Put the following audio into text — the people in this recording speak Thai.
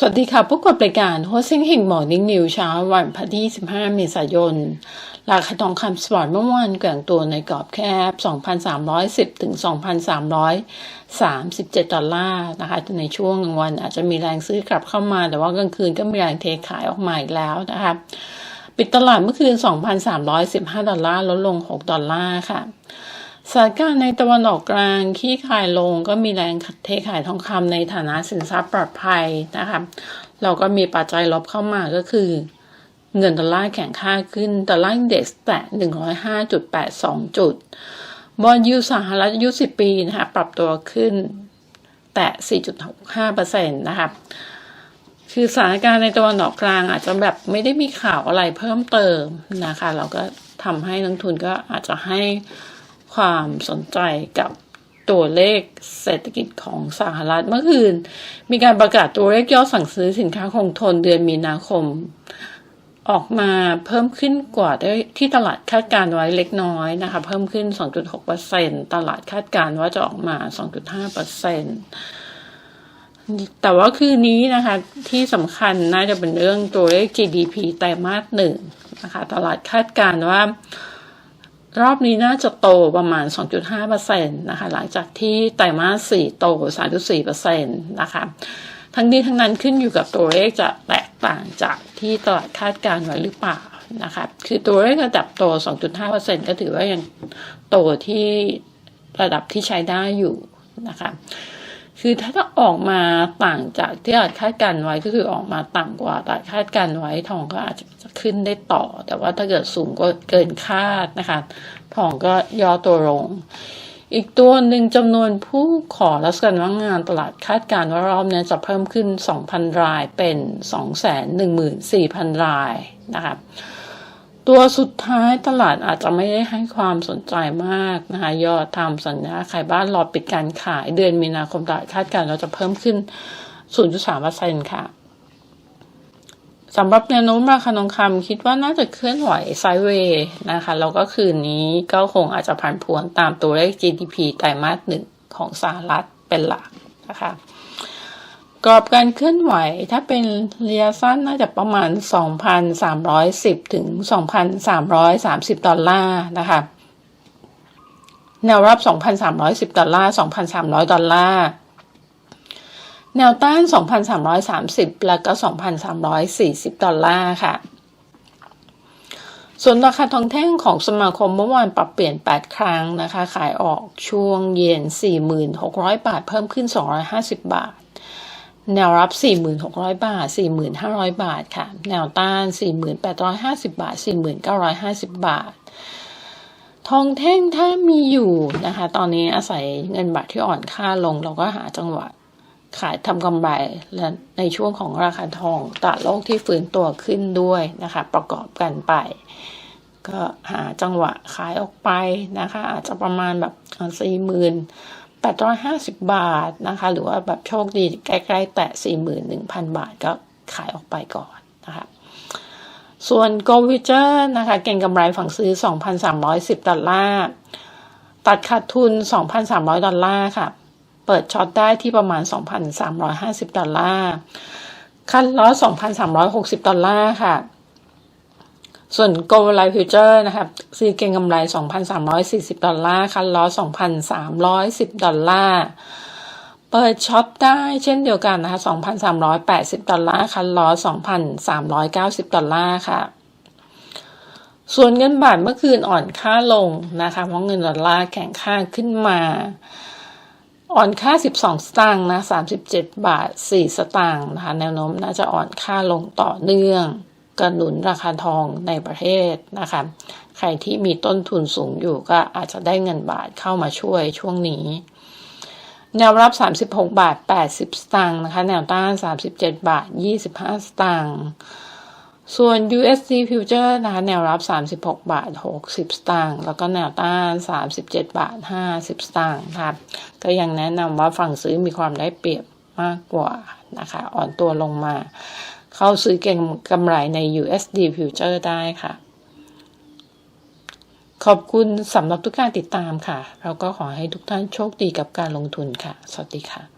สวัสดีค่ะพบกับรายการโฮเซ็งเฮงหมอนิ่งนิวเช้าวันพฤหัส25 เมษายน ราคาทองคำสปอร์ตเมื่อวานแกว่งตัวในกรอบแคบ 2,310 ถึง 2,337 ดอลลาร์นะคะ ในช่วงกลางวันอาจจะมีแรงซื้อกลับเข้ามา แต่ว่ากลางคืนก็มีแรงเทขายออกมาอีกแล้วนะคะ ปิดตลาดเมื่อคืน 2,315 ดอลลาร์ ลดลง 6 ดอลลาร์ค่ะ สถานการณ์ในตะวันออกกลางที่ขายลงก็มีแรงเทขายทองคำในฐานะสินทรัพย์ปลอดภัยนะคะเราก็มีปัจจัยลบเข้ามาก็คือ เงินดอลลาร์แข็งค่าขึ้นดอลลาร์อินเด็กซ์แตะ105.82 จุด บอลยูสหรัฐอายุ10 ปีนะคะปรับตัวขึ้นแตะ 4.65%นะคะคือสถานการณ์ในตะวันออกกลางอาจจะแบบไม่ได้มีข่าวอะไรเพิ่มเติมนะคะ เราก็ทำให้นักทุนก็อาจจะให้ ความสนใจกับตัวเลขเศรษฐกิจของสหรัฐเมื่อคืน มีการประกาศตัวเลขยอดสั่งซื้อสินค้าคงทนเดือนมีนาคม ออกมาเพิ่มขึ้นกว่าที่ตลาดคาดการไว้เล็กน้อยนะคะ เพิ่มขึ้น 2.6%ตลาดคาดการว่าจะออกมา 2.5%แต่ว่าคืนนี้นะคะ ที่สำคัญน่าจะเป็นเรื่องตัวเลข GDP ไตรมาสหนึ่งนะคะ ตลาดคาดการว่า รอบนี้น่าจะโตประมาณ 2.5%นะคะ หลังจากที่ไตรมาส4โต 3.4%นะคะ ทั้งนี้ทั้งนั้นขึ้นอยู่กับตัวเลขจะแตกต่างจากที่ตลาดคาดการไว้หรือเปล่านะคะ คือตัวเลขระดับโต 2.5%ก็ถือว่ายังโตที่ระดับที่ใช้ได้อยู่นะคะ คือถ้าต้อออกมาต่างจากที่อาจคาดการไว้ก็คือออกมาต่ำกว่าตลาดคาดการไว้ทองก็อาจจะขึ้นได้ต่อ แต่ว่าถ้าเกิดสูงก็เกินคาดนะคะทองก็ย่อตัวลง อีกตัวหนึ่งจำนวนผู้ขอรับการว่างงานตลาดคาดการว่ารอบนี้จะเพิ่มขึ้น 2,000 รายเป็น 214,000 รายนะคะ ตัวสุดท้ายตลาดอาจจะไม่ได้ให้ความสนใจมากนะคะยอดทำสัญญาขายบ้านรอปิดการขายเดือนมีนาคมตลาดคาดการณ์เราจะเพิ่มขึ้น 0.3%ค่ะสำหรับแนวโน้มราคาทองคำคิดว่าน่าจะเคลื่อนไหวไซด์เวย์นะคะแล้วก็คืนนี้ก็คงอาจจะผันผวนตามตัวเลข GDP ไตรมาสหนึ่งของสหรัฐเป็นหลักนะคะ กรอบการเคลื่อนไหวถ้าเป็นระยะสั้นน่าจะประมาณ 2,310 ถึง 2,330 ดอลลาร์นะคะ แนวรับ 2,310 ดอลลาร์ 2,300 ดอลลาร์ แนวต้าน 2,330 แล้วก็ 2,340 ดอลลาร์ค่ะ ส่วนราคาทองแท่งของสมาคมเมื่อวานปรับเปลี่ยน 8 ครั้งนะคะ ขายออกช่วงเย็น 4,600บาท เพิ่มขึ้น 250 บาท แนวรับ 4,600 บาท 4,500 บาทค่ะ แนวต้าน 4,850 บาท 4,950 บาท ทองแท่งถ้ามีอยู่นะคะ ตอนนี้อาศัยเงินบาทที่อ่อนค่าลง เราก็หาจังหวะขายทำกำไรและในช่วงของราคาทองตลาดโลกที่ฟื้นตัวขึ้นด้วยนะคะ ประกอบกันไป ก็หาจังหวะขายออกไปนะคะ อาจจะประมาณแบบสี่หมื่น 850 บาทนะคะ หรือว่าแบบโชคดีใกล้ๆแตะ 41,000 บาทก็ขายออกไปก่อนนะคะ ส่วน g o v i g e r นะคะ เก่งกำไรฝั่งซื้อ 2,310 ดอลลาร์ตัดขาดทุน 2,300 ดอลลาร์ค่ะ เปิดช็อตได้ที่ประมาณ 2,350 ดอลลาร์คันล้อ2,360 ดอลลาร์ค่ะ ส่วน Go Life Future นะครับ ซื้อเก็งกำไร 2,340 ดอลลาร์ คันล้อ 2,310 ดอลลาร์ เปิดช็อปได้เช่นเดียวกันนะคะ 2,380 ดอลลาร์ คันล้อ 2,390 ดอลลาร์ค่ะ ส่วนเงินบาทเมื่อคืนอ่อนค่าลงนะคะ เพราะเงินดอลลาร์แข็งค่าขึ้นมา อ่อนค่า 12 สตางค์นะ 37 บาท 4 สตางค์นะคะ แนวโน้มน่าจะอ่อนค่าลงต่อเนื่อง กระหนุนราคาทองในประเทศนะคะ ใครที่มีต้นทุนสูงอยู่ก็อาจจะได้เงินบาทเข้ามาช่วยช่วงนี้ แนวรับ 36 บาท 80 สตางค์นะคะ แนวต้าน 37 บาท 25 สตางค์ส่วน USD Future นะคะ แนวรับ 36 บาท 60 สตางค์ แล้วก็แนวต้าน 37 บาท 50 สตางค์ครับ ก็ยังแนะนำว่าฝั่งซื้อมีความได้เปรียบมากกว่านะคะ อ่อนตัวลงมา เข้าซื้อเก่งกำไรใน USD Future ได้ค่ะ ขอบคุณสำหรับทุกการติดตามค่ะแล้วก็ขอให้ทุกท่านโชคดีกับการลงทุนค่ะ สวัสดีค่ะ